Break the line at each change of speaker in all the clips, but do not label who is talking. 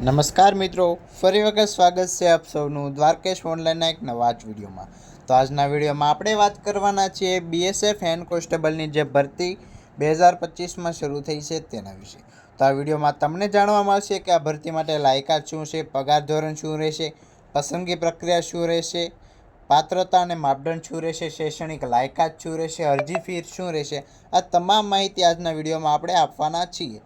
નમસ્કાર મિત્રો, ફરી વખત સ્વાગત છે આપ સૌનું દ્વારકેશ ઓનલાઈનના એક નવા જ વિડીયોમાં. તો આજના વિડીયોમાં આપણે વાત કરવાના છીએ બીએસએફ હેન્ડ કોન્સ્ટેબલની જે ભરતી બે હજાર પચીસમાં શરૂ થઈ છે તેના વિશે. તો આ વિડીયોમાં તમને જાણવા મળશે કે આ ભરતી માટે લાયકાત શું છે, પગાર ધોરણ શું રહેશે, પસંદગી પ્રક્રિયા શું રહેશે, પાત્રતા અને માપદંડ શું રહેશે, શૈક્ષણિક લાયકાત શું રહેશે, અરજી ફી શું રહેશે, આ તમામ માહિતી આજના વિડીયોમાં આપણે આપવાના છીએ.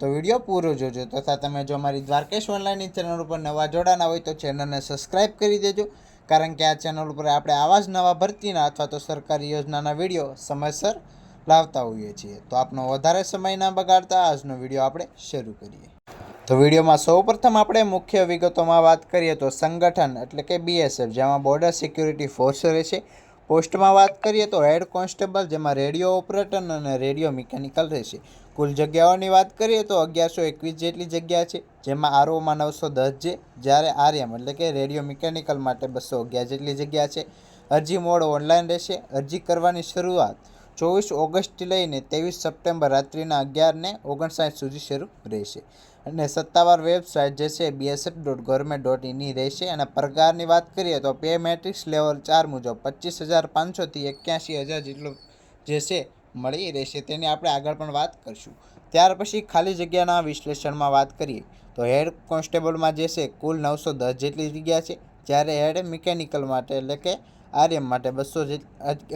તો વીડિયો પૂરો જોજો. તથા તમે જો અમારી દ્વારકેશ ઓનલાઈનની ચેનલ ઉપર નવા જોડાના હોય તો ચેનલને સબસ્ક્રાઈબ કરી દેજો. કારણ કે આ ચેનલ ઉપર આપણે આવા જ નવા ભરતીના અથવા તો સરકારી યોજનાના વીડિયો સમયસર લાવતા હોઈએ છીએ. તો આપનો વધારે સમય ના બગાડતા આજનો વીડિયો આપણે શરૂ કરીએ. તો વિડીયોમાં સૌપ્રથમ આપણે મુખ્ય વિગતોમાં વાત કરીએ તો સંગઠન એટલે કે બીએસએફ જેમાં બોર્ડર સિક્યુરિટી ફોર્સ રહેશે. પોસ્ટમાં વાત કરીએ તો હેડ કોન્સ્ટેબલ, જેમાં રેડિયો ઓપરેટર અને રેડિયો મિકેનિકલ રહેશે. કુલ જગ્યાઓની વાત કરીએ તો અગિયારસો એકવીસ જેટલી જગ્યા છે, જેમાં આરઓમાં નવસો દસ છે જ્યારે આર્યમ એટલે કે રેડિયો મિકેનિકલ માટે બસો અગિયાર જેટલી જગ્યા છે. અરજી મોડ ઓનલાઈન રહેશે. અરજી કરવાની શરૂઆત ચોવીસ ઓગસ્ટથી લઈને ત્રેવીસ સપ્ટેમ્બર રાત્રિના અગિયારને ઓગણસાઠ સુધી શરૂ રહેશે. અને સત્તાવાર વેબસાઇટ જે છે બીએસએફ ડોટ ગવર્મેન્ટ ડોટ ઇનની રહેશે. અને પગારની વાત કરીએ તો પે મેટ્રિક્સ લેવલ ચાર મુજબ પચીસ હજાર પાંચસોથી એક્યાસી હજાર જેટલું જે છે, મળી રહેશે. તેની આપણે આગળ પણ વાત કરીશું. ત્યાર પછી ખાલી જગ્યાના વિશ્લેષણમાં વાત કરીએ તો હેડ કોન્સ્ટેબલમાં જે છે, કુલ નવસો દસ જેટલી જગ્યા છે. જ્યારે હેડ મિકેનિકલ માટે એટલે કે આર્યમ માટે બસો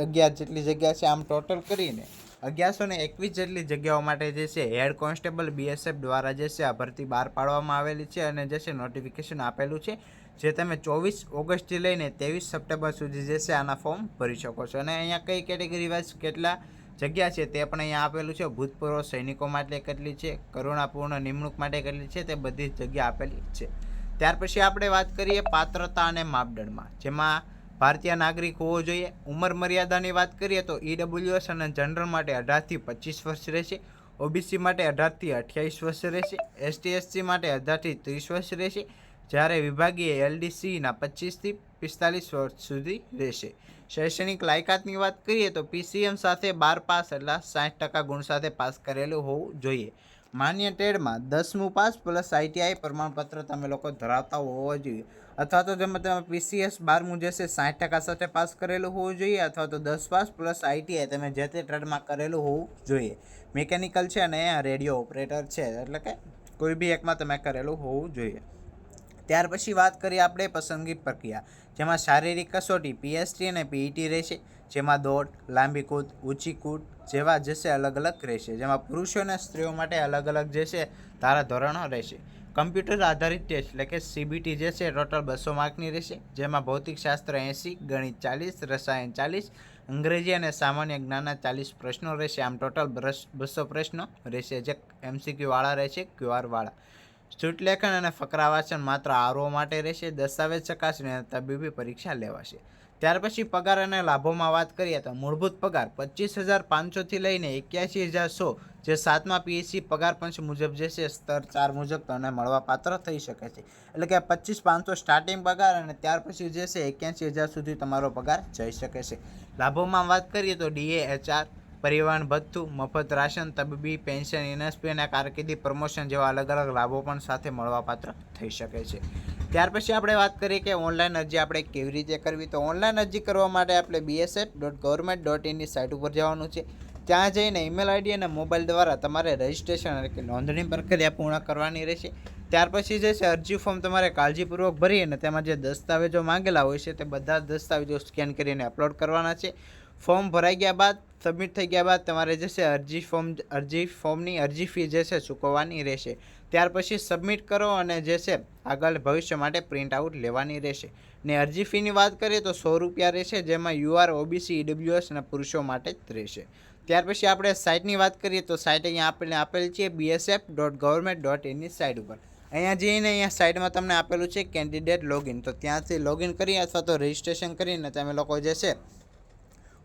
અગિયાર જેટલી જગ્યા છે. આમ ટોટલ કરીને અગિયારસો ને એકવીસ જેટલી જગ્યાઓ માટે જે છે હેડ કોન્સ્ટેબલ બીએસએફ દ્વારા જે છે, આ ભરતી બહાર પાડવામાં આવેલી છે અને જે છે નોટિફિકેશન આપેલું છે, જે તમે ચોવીસ ઓગસ્ટથી લઈને ત્રેવીસ સપ્ટેમ્બર સુધી જે છે, આના ફોર્મ ભરી શકો છો. અને અહીંયા કઈ કેટેગરી વાઇઝ કેટલા જગ્યા છે તે પણ અહીંયા આપેલું છે. ભૂતપૂર્વ સૈનિકો માટે કેટલી છે, કરુણાપૂર્ણ નિમણૂક માટે કેટલી છે, તે બધી જગ્યા આપેલી છે. ત્યાર પછી આપણે વાત કરીએ પાત્રતા અને માપદંડમાં, જેમાં ભારતીય નાગરિક હોવો જોઈએ. ઉંમર મર્યાદાની વાત કરીએ તો ઈડબ્લ્યુએસ અને જનરલ માટે અઢારથી પચીસ વર્ષ રહેશે. ઓબીસી માટે અઢારથી અઠ્યાવીસ વર્ષ રહેશે. એસટી એસસી માટે અઢારથી ત્રીસ વર્ષ રહેશે. જ્યારે વિભાગીય એલડીસીના પચીસથી પિસ્તાલીસ વર્ષ સુધી રહેશે. શૈક્ષણિક લાયકાતની વાત કરીએ તો પીસીએમ સાથે બાર પાસ એટલે સાઠ ટકા ગુણ સાથે પાસ કરેલું હોવું જોઈએ. માન્ય ટેડમાં દસમું પાસ પ્લસ આઈટીઆઈ પ્રમાણપત્ર તમે લોકો ધરાવતા હોવા જોઈએ. અથવા તો જેમાં તમે પીસીએસ બારમું જે છે, સાઠ ટકા સાથે પાસ કરેલું હોવું જોઈએ, અથવા તો દસ પાસ પ્લસ આઈટીઆઈ તમે જે તે ટ્રેડમાં કરેલું હોવું જોઈએ. મિકેનિકલ છે અને રેડિયો ઓપરેટર છે, એટલે કે કોઈ બી એકમાં તમે કરેલું હોવું જોઈએ. ત્યાર પછી વાત કરીએ આપણે પસંદગી પ્રક્રિયા, જેમાં શારીરિક કસોટી પીએસટી અને પીઈટી રહેશે. જેમાં દોડ, લાંબી કૂદ, ઊંચી કૂદ જેવા જશે અલગ અલગ રહેશે. જેમાં પુરુષો અને સ્ત્રીઓ માટે અલગ અલગ જે છે ધારાધોરણો રહેશે. કમ્પ્યુટર આધારિત ટેસ્ટ એટલે કે સીબીટી જે છે ટોટલ બસો માર્કની રહેશે. જેમાં ભૌતિકશાસ્ત્ર એંસી, ગણિત ચાલીસ, રસાયણ ચાલીસ, અંગ્રેજી અને સામાન્ય જ્ઞાનના ચાલીસ પ્રશ્નો રહેશે. આમ ટોટલ બસો પ્રશ્નો રહેશે જે એમસીક્યુ વાળા રહેશે, ક્યુઆર વાળા. ચૂંટલેખન અને ફકરા વાંચન માત્ર આરઓ માટે રહેશે. દસ્તાવેજ ચકાસણી અને તબીબી પરીક્ષા લેવાશે. ત્યાર પછી પગાર અને લાભોમાં વાત કરીએ તો મૂળભૂત પગાર પચીસ હજાર પાંચસોથી લઈને એક્યાસી હજાર સો જે સાતમા પીએસસી પગાર પંચ મુજબ જે છે સ્તર ચાર મુજબ તમને મળવાપાત્ર થઈ શકે છે. એટલે કે પચીસ પાંચસો સ્ટાર્ટિંગ પગાર અને ત્યાર પછી જે છે એક્યાસી હજાર સુધી તમારો પગાર જઈ શકે છે. લાભોમાં વાત કરીએ તો ડીએ એચઆર પરિવહન, ભથ્થું, મફત રાશન, તબીબી, પેન્શન, એનએસપી અને કારકિર્દી પ્રમોશન જેવા અલગ અલગ લાભો પણ સાથે મળવાપાત્ર થઈ શકે છે. ત્યાર પછી આપણે વાત કરીએ કે ઓનલાઈન અરજી આપણે કેવી રીતે કરવી? તો ઓનલાઈન અરજી કરવા માટે આપણે બીએસએફ ડોટ ગવર્મેન્ટ ડોટ ઇનની સાઇટ ઉપર જવાનું છે. ત્યાં જઈને ઈમેલ આઈડી અને મોબાઈલ દ્વારા તમારે રજિસ્ટ્રેશન એટલે કે નોંધણી પ્રક્રિયા પૂર્ણ કરવાની રહેશે. ત્યાર પછી જે છે, અરજી ફોર્મ તમારે કાળજીપૂર્વક ભરી અને તેમાં જે દસ્તાવેજો માંગેલા હોય છે તે બધા દસ્તાવેજો સ્કેન કરીને અપલોડ કરવાના છે. ફોર્મ ભરાઈ ગયા બાદ સબમિટ થઈ ગયા બાદ તમારે જે છે અરજી ફોર્મ, અરજી ફોર્મની અરજી ફી જે છે ચૂકવવાની રહેશે. ત્યાર પછી સબમિટ કરો અને જે છે આગળ ભવિષ્ય માટે પ્રિન્ટ આઉટ લેવાની રહેશે. ને અરજી ફીની વાત કરીએ તો સો રૂપિયા રહેશે, જેમાં યુઆર ઓબીસી ઈડબ્લ્યુએસ અને પુરુષો માટે જ રહેશે. ત્યાર પછી આપણે સાઇટની વાત કરીએ તો સાઇટ અહીંયા આપણે આપેલ છે બીએસએફ ડોટ ગવર્મેન્ટ ડોટ ઇનની સાઇટ ઉપર. અહીંયા જઈને અહીંયા સાઇડમાં તમને આપેલું છે કેન્ડિડેટ લોગિન. તો ત્યાંથી લોગિન કરી અથવા તો રજિસ્ટ્રેશન કરીને તમે લોકો જે છે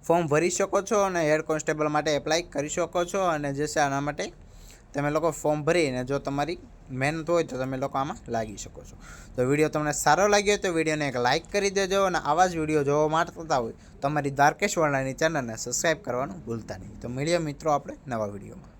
ફોર્મ ભરી શકો છો અને હેડ કોન્સ્ટેબલ માટે એપ્લાય કરી શકો છો અને જે છે આના માટે તમે લોકો ફોર્મ ભરીને જો તમારી મહેનત હોય તો તમે લોકો આમાં લાગી શકો છો. તો વીડિયો તમને સારો લાગ્યો તો વિડીયોને એક લાઇક કરી દેજો અને આવા જ વીડિયો જોવા માંગતા હોય તમારી દ્વારકેશ વર્ણાની ચેનલને સબસ્ક્રાઈબ કરવાનું ભૂલતા નહીં. તો મળીએ મિત્રો આપણે નવા વિડીયોમાં.